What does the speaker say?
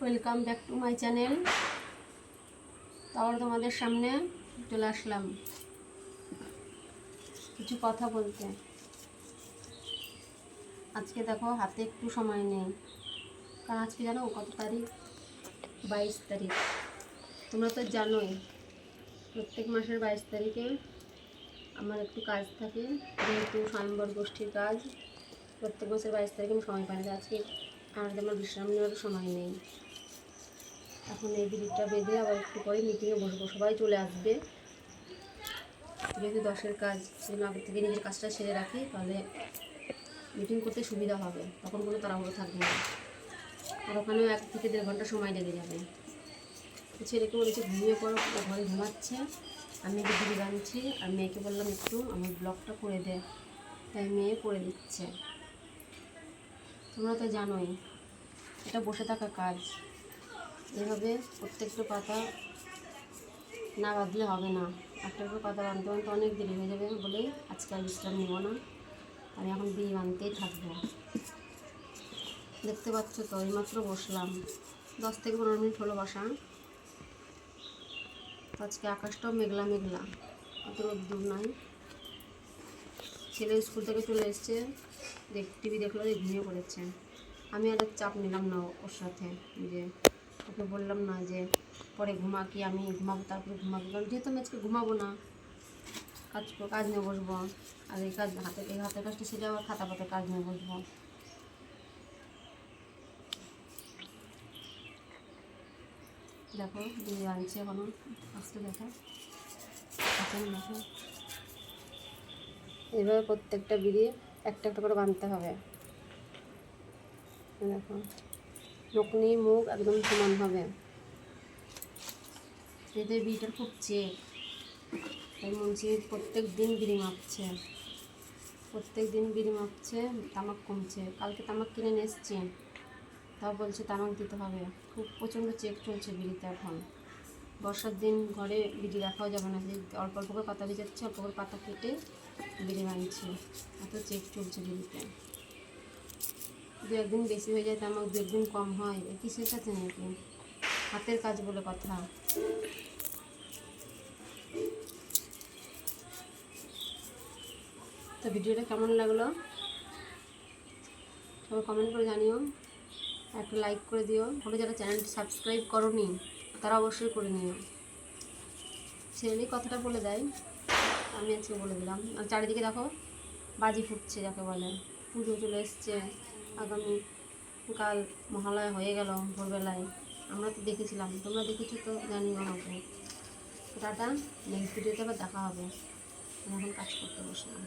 Welcome back to my channel তাহলে তোমাদের সামনে চলে আসলাম। কিছু কথা বলতে। আজকে দেখো, হাতে একটু সময় নেই। কারণ আজকে জানো, কত তারিখ? বাইশ তারিখ। তোমরা তো জানোই, প্রত্যেক মাসের বাইশ তারিখে আমার একটু কাজ থাকে। যেহেতু স্বয়ম্বর গোষ্ঠীর কাজ, প্রত্যেক বছর বাইশ তারিখে আমি সময় পাই আজকে আমার আমার বিশ্রাম নেওয়ারও সময় নেই। এখন এই বিড়িটা বেঁধে আবার একটু পরে মিটিংয়ে বসবো। সবাই চলে আসবে। যেহেতু দশের কাজ, সেজন্য আগের থেকে নিজের কাজটা সেরে রাখি, তাহলে মিটিং করতে সুবিধা হবে। তখন কোনো তাড়াহুড়ো থাকবে না। আর ওখানেও এক থেকে দেড় ঘণ্টা সময় লেগে যাবে। ছেলেকে বলেছে, ঘুমিয়ে পড়ো ঘরে ঘুমাচ্ছে। আমি বিড়ি বানছি আর মেয়েকে বললাম, একটু আমার ব্লগটা করে দে। তাই মেয়ে করে দিচ্ছে। তোমরা তো জানোই, এটা বসে থাকা কাজ। এভাবে প্রত্যেকটা পাতা না বাঁধলে হবে না। একটা করে পাতা বাঁধতে বাঁধতে অনেক দেরি হয়ে যাবে বলেই আজকে আর বিশ্রাম নেব না। আমি এখন বিয়ে বানতেই থাকব। দেখতে পাচ্ছ তো, এইমাত্র বসলাম। দশ থেকে পনেরো মিনিট হলো বসা। আজকে আকাশটাও মেঘলা মেঘলা, অত রোদ্দুর নয়। ছেলে স্কুল থেকে চলে এসছে। দেখ টিভি দেখল যে ঘুমিয়ে পড়েছে আমি আর চাপ নিলাম না ওর সাথে। যে, ওকে বললাম না যে, পরে ঘুমা কি আমি ঘুমাবো, তারপরে ঘুমাবো। কারণ যেহেতু আমি আজকে ঘুমাবো না, কাজ কাজ নিয়ে বসবো। আর এই কাজ, হাতে, এই হাতের কাজটা সেটা আবার খাতা পাতে কাজ নিয়ে বসবো। দেখো আনছে এখনও, আসতে দেখো। দেখো এইভাবে প্রত্যেকটা বিড়ি একটা একটা করে বাঁধতে হবে। দেখো। নকনি মুখ একদম সমান হবে। এদের বিড়িটার খুব চেক তাই মুন্সি প্রত্যেক দিন বিড়ি মাপছে। প্রত্যেক দিন বিড়ি মাপছে, তামাক কমছে। কালকে তামাক কিনে নিয়ে এসছি। তাও বলছে তামাক দিতে হবে। খুব প্রচণ্ড চেক চলছে বিড়িতে এখন। বর্ষার দিন ঘরে বিড়ি রাখাও যাবে না। যে অল্প অল্প করে পাতা ভিজাচ্ছে, অল্প করে পাতা কেটে বিড়ি বানিয়েছি। এত চেক চলছে বিড়িতে। দু একদিন বেশি হয়ে যায় তামাক দু একদিন কম হয়। এ কিসের সাথে নাকি হাতের কাজ বলে কথা। তো ভিডিওটা কেমন লাগল? সবাই কমেন্ট করে জানিও। একটা লাইক করে দিও। ওটা যারা চ্যানেলটি সাবস্ক্রাইব করনি তারা অবশ্যই করে নিও। ছেলেই কথাটা বলে দেয়। আমি আজকে বলে দিলাম। আর চারিদিকে দেখো, বাজি ফুটছে যাকে বলে। পুজো চলে এসছে। আগামী কাল মহালয়া হয়ে গেল ভোরবেলায়। আমরা তো দেখেছিলাম। তোমরা দেখেছ তো? জানিও আমাকে। টাটা। নেক্সট ভিডিওতে আবার দেখা হবে। এখন কাজ করতে বসলাম।